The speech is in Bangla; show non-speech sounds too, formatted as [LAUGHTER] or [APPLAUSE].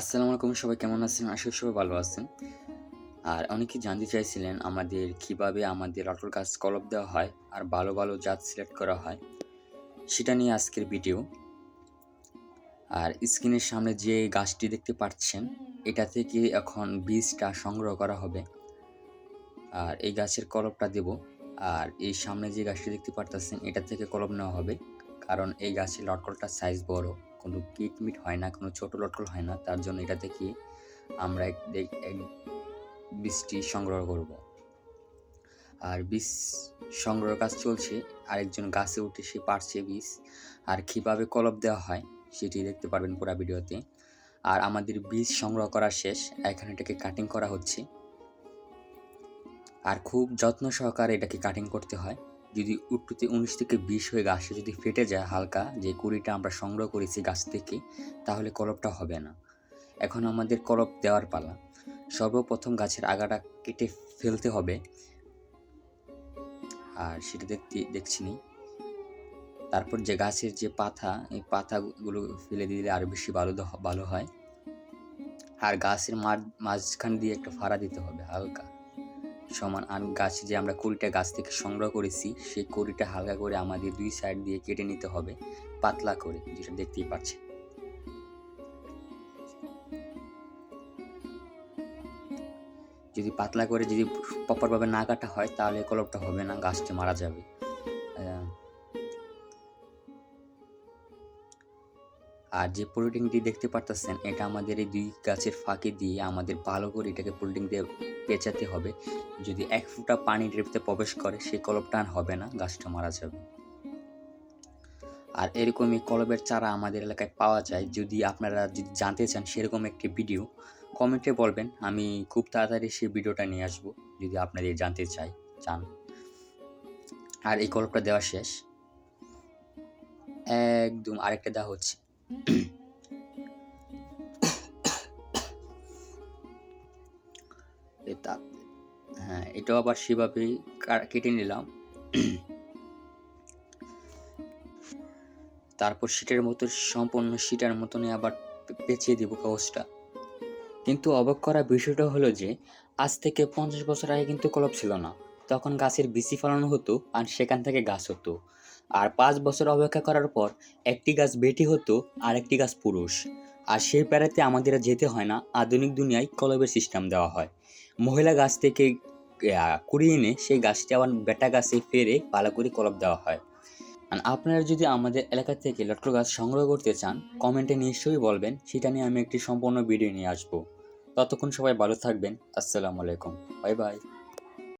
আসসালামু আলাইকুম, সবাই কেমন আছেন? আশা করি সবাই ভালো আছেন। আর অনেকেই জানতে চাইছিলেন আমাদের কীভাবে আমাদের লটর গাছ কলপ দেওয়া হয় আর ভালো ভালো জাত সিলেক্ট করা হয়। সেটা নিয়ে আজকের ভিডিও আর স্ক্রিনের সামনে যে গাছটি দেখতে পাচ্ছেন, এটা থেকে এখন বীজটা সংগ্রহ করা হবে। আর এই গাছের কলপটা দেব। আর এই সামনে যে গাছটি দেখতে পারতেছেন, এটা থেকে কলপ নেওয়া হবে। কারণ এই গাছের লটকলটার সাইজ বড়। কোনো কিট মিট হয় না, কোনো ছোট লটকল হয় না, তার জন্য এটা থেকে আমরা এক বীজটি সংগ্রহ করব। আর বীজ সংগ্রহ কাজ চলছে, আরেকজন গাছে উঠে সে পারছে বীজ, আর কীভাবে কলপ দেওয়া হয় সেটি দেখতে পারবেন পুরো ভিডিওতে। আর আমাদের বীজ সংগ্রহ করা শেষ, এখানে এটাকে কাটিং করা হচ্ছে। আর খুব যত্ন সহকারে এটাকে কাটিং করতে হয়। যদি উট্টুতে উনিশ থেকে বিশ হয়ে গাছে যদি ফেটে যায় হালকা, যে কুড়িটা আমরা সংগ্রহ করেছি গাছ থেকে, তাহলে কলপটা হবে না। এখন আমাদের কলপ দেওয়ার পালা। সর্বপ্রথম গাছের আগাটা কেটে ফেলতে হবে। আর সেটা দেখতে, দেখছি নি। তারপর যে গাছের যে পাতা, এই পাতাগুলো ফেলে দিলে আরও বেশি ভালো ভালো হয়। আর গাছের মাঝ- মাঝখান দিয়ে একটা ফাড়া দিতে হবে হালকা। সমান আর গাছ যে আমরা কুড়িটা গাছ থেকে সংগ্রহ করেছি, সেই কুড়িটা হালকা করে আমাদের দুই সাইড দিয়ে কেটে নিতে হবে, পাতলা করে, যেটা দেখতেই পাচ্ছেন। যদি পাতলা করে যদি প্রপারভাবে না কাটা হয়, তাহলে কলপটা হবে না, গাছটা মারা যাবে। আর যে পোল্টিংটি দেখতে পারতেছেন, এটা আমাদের এই দুই গাছের ফাঁকে দিয়ে আমাদের ভালো করে এটাকে পোল্টিং দিয়ে পেঁচাতে হবে। যদি এক ফুটা পানি ড্রিপতে প্রবেশ করে, সেই কলপটা আর হবে না, গাছটা মারা যাবে। আর এরকমই কলবের চারা আমাদের এলাকায় পাওয়া যায়। যদি আপনারা যদি জানতে চান সেরকম একটি ভিডিও, কমেন্টে বলবেন, আমি খুব তাড়াতাড়ি সেই ভিডিওটা নিয়ে আসব, যদি আপনাদের জানতে চাই, চান। আর এই কলপটা দেওয়া শেষ। একদম আরেকটা দেওয়া হচ্ছে। [COUGHS] এটা হ্যাঁ এটাও আবার সেভাবেই কেটে নিলাম। [COUGHS] তারপর শীটের মতো, সম্পূর্ণ শীটের মতনই আবার পেঁচিয়ে দিব কাগজটা। কিন্তু অবাক করা বিষয়টা হলো যে, আজ থেকে পঞ্চাশ বছর আগে কিন্তু কলপ ছিল না। তখন গাছের বিচি ফলানো হতো আর সেখান থেকে গাছ হতো। আর পাঁচ বছর অপেক্ষা করার পর একটি গাছ বেটি হতো আর একটি গাছ পুরুষ। আর সেই প্যারাতে আমাদের যেতে হয় না, আধুনিক দুনিয়ায় কলবের সিস্টেম দেওয়া হয়। মহিলা গাছ থেকে কুড়িয়ে এনে সেই গাছটি আবার বেটা গাছে ফেরে পালা করে কলপ দেওয়া হয়। আর আপনারা যদি আমাদের এলাকা থেকে লটকল গাছ সংগ্রহ করতে চান কমেন্টে নিশ্চয়ই বলবেন, সেটা নিয়ে আমি একটি সম্পূর্ণ ভিডিও নিয়ে আসব। ততক্ষণ সবাই ভালো থাকবেন, আসসালামু আলাইকুম বাই বাই